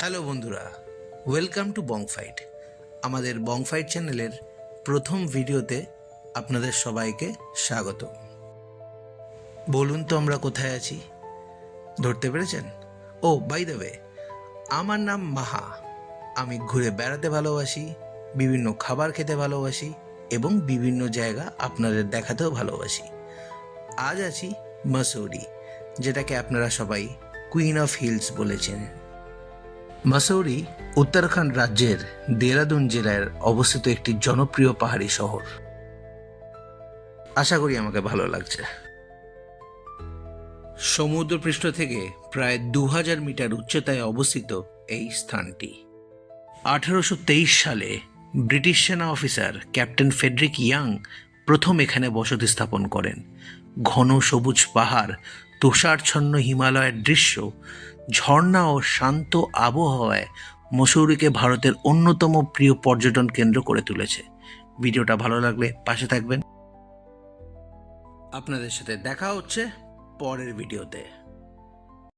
Hello বন্ধুরা, welcome to বংফাইট আমাদের বংফাইট চ্যানেলের প্রথম ভিডিওতে আপনাদের সবাইকে স্বাগত। বলুন তো আমরা কোথায় আছি? ধরতে পেরেছেন? ও বাই দ্য ওয়ে আমার নাম মাহা। আমি ঘুরে বেড়াতে ভালোবাসি, বিভিন্ন খাবার খেতে ভালোবাসি এবং বিভিন্ন জায়গা আপনাদের দেখাতেও ভালোবাসি। আজ আছি মসৌরি, যেটাকে আপনারা সবাই কুইন অফ হিলস বলেছেন। মাসৌরি উত্তরাখণ্ড রাজ্যের দেরাদুন জেলার অবস্থিত একটি জনপ্রিয় পাহাড়ি শহর। আশা করি আমাকে ভালো লাগছে। সমুদ্রপৃষ্ঠ থেকে প্রায় দু হাজার মিটার উচ্চতায় অবস্থিত এই স্থানটি। আঠারোশো তেইশ সালে ব্রিটিশ সেনা অফিসার ক্যাপ্টেন ফেডরিক ইয়াং প্রথম এখানে বসতি স্থাপন করেন। ঘন সবুজ পাহাড়, তুষারচ্ছন্ন হিমালয়ের দৃশ্য ঝর্ণা ও শান্ত আবহাওয়ায় মসৌরিকে ভারতের অন্যতম প্রিয় পর্যটন কেন্দ্র করে তুলেছে। ভিডিওটা ভালো লাগলে পাশে থাকবেন। আপনাদের সাথে দেখা হচ্ছে পরের ভিডিওতে।